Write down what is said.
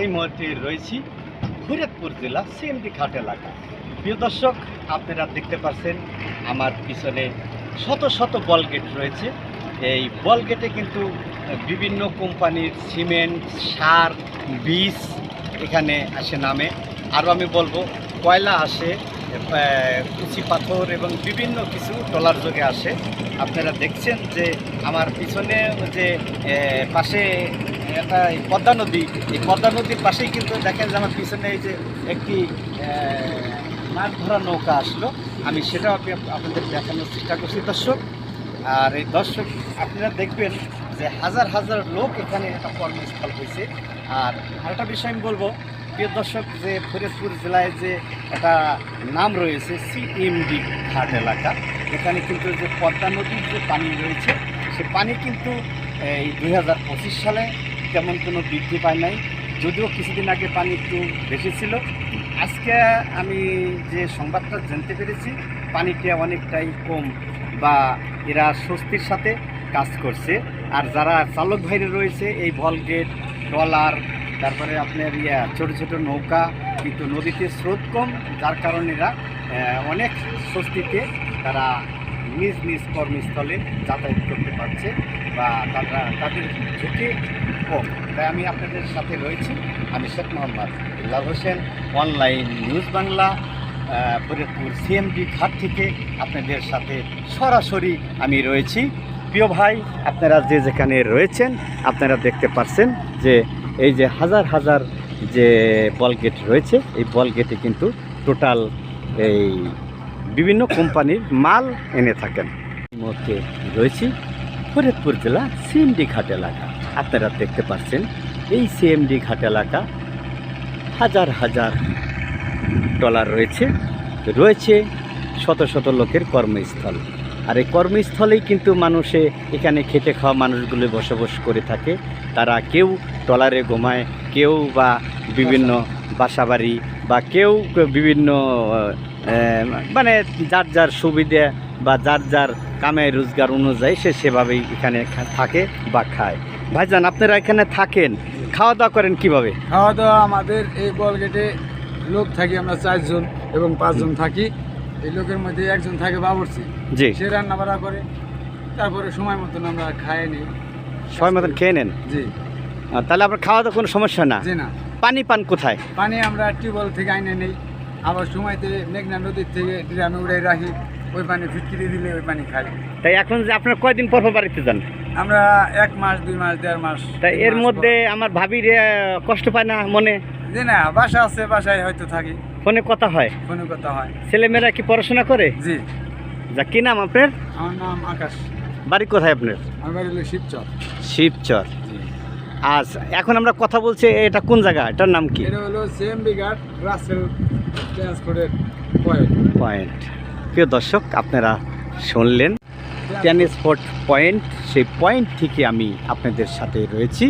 এই মুহূর্তে রয়েছি ফরিদপুর জেলা সিএমডি ঘাট এলাকা প্রিয় দর্শক, আপনারা দেখতে পাচ্ছেন আমার পিছনে শত শত বল গেট রয়েছে। এই বল গেটে কিন্তু বিভিন্ন কোম্পানির সিমেন্ট, সার, বীজ এখানে আসে নামে। আরও আমি বলব, কয়লা আসে কুচি পাথর এবং বিভিন্ন কিছু ডলার যোগে আসে। আপনারা দেখছেন যে আমার পিছনে যে পাশে একটা পদ্মা নদী, এই পদ্মা নদীর পাশেই কিন্তু দেখেন যে আমার পিছনে এই যে একটি মাছ ধরা নৌকা আসলো। আমি সেটাও আপনি আপনাদের দেখানোর চেষ্টা করছি, দর্শক। আর এই দর্শক, আপনারা দেখবেন যে হাজার হাজার লোক এখানে একটা কর্মস্থল হয়েছে। আর আরেকটা বিষয় আমি বলব, প্রিয় দর্শক, যে ফরিদপুর জেলায় যে একটা নাম রয়েছে, সিএমডি ঘাট এলাকা। এখানে কিন্তু যে পদ্মা নদীর যে পানি রয়েছে, সে পানি কিন্তু এই দু হাজার পঁচিশ সালে তেমন কোনো বৃদ্ধি পায় নাই। যদিও কিছুদিন আগে পানি একটু বেশি ছিল। আজকে আমি যে সংবাদটা জানতে পেরেছি, পানিটা অনেকটাই কম বা এরা স্বস্তির সাথে কাজ করছে। আর যারা চালক ভাইরা রয়েছে, এই ভল গেট, ট্রলার, তারপরে আপনার ইয়া, ছোটো ছোটো নৌকা, কিন্তু নদীতে স্রোত কম, যার কারণে এরা অনেক স্বস্তিতে তারা নিজ নিজ কর্মস্থলে যাতায়াত করতে পারছে বা তারা, তাদের ঝুঁকি তাই আমি আপনাদের সাথে রয়েছি। আমি Sheikh Mohammad Illah Hossain, online news Bangla Faridpur CMD Ghat থেকে আপনাদের সাথে সরাসরি আমি রয়েছি। প্রিয় ভাই, আপনারা যে যেখানে রয়েছেন, আপনারা দেখতে পাচ্ছেন যে এই যে হাজার হাজার যে বল গেট রয়েছে, এই বল গেটে কিন্তু টোটাল এই বিভিন্ন কোম্পানির মাল এনে থাকেন। এই মুহূর্তে রয়েছি। ফরিদপুর জেলা সিএমডি ঘাট এলাকা। আপনারা দেখতে পাচ্ছেন, এই সিএমডি ঘাট এলাকা হাজার হাজার ডলার রয়েছে। রয়েছে শত শত লোকের কর্মস্থল। আর এই কর্মস্থলেই কিন্তু মানুষে এখানে খেটে খাওয়া মানুষগুলো বসবাস করে থাকে। তারা কেউ টলারে ঘুমায়, কেউ বা বিভিন্ন বাসাবাড়ি বা কেউ বিভিন্ন মানে যার যার সুবিধা বা যার যার কামে রোজগার অনুযায়ী সে সেভাবেই এখানে থাকে বা খায়। ভাইজান আপনারা এখানে থাকেন খাওয়া দাওয়া করেন কীভাবে? খাওয়া দাওয়া আমাদের এই বল গেটে লোক থাকি আমরা চারজন এবং পাঁচজন থাকি। এই লোকের মধ্যে একজন থাকে বাবরচি। জি। সে রান্না বাড়া করে তারপরে সময় মতন আমরা খাই নিই সময় মতন খেয়ে নেন? জি। তাহলে আপনার খাওয়া দাওয়া কোনো সমস্যা না? জি না। পানি পান কোথায়? পানি আমরা টিউবওয়েল থেকে আইনে নেই। আবার সময়তে মেঘনা নদীর থেকে ড্রামে উড়াই রাখি। ওই পানি ফিটকিরি দিলে ওই পানি খাই তাই এখন যে আপনার কয়দিন পর পর বাড়িতে যান? আমরা এক মাস দুই মাস দেড় মাস তাই এর মধ্যে আমার ভাবির কষ্ট পায় না মনে। জি না বাসা আছে বাসায় হয়তো থাকি। ফোনে কথা হয়? কোনো কথা হয়। ছেলেমেয়েরা কি পড়াশোনা করে? জি। যা কি নাম আপনার? আমার নাম আকাশ। বাড়ি কোথায় আপনার? আমার বাড়ি হলো শিবচর। শিবচর। জি। আচ্ছা এখন আমরা কথা বলছি এটা কোন জায়গা? এটার নাম কি? এটা হলো সিএমবি ঘাট রাসেল ট্রান্সপোর্টের পয়েন্ট। পয়েন্ট। প্রিয় দর্শক আপনারা শুনলেন ট্রান্সপোর্ট পয়েন্ট সেই পয়েন্ট থেকে আমি আপনাদের সাথে রয়েছি।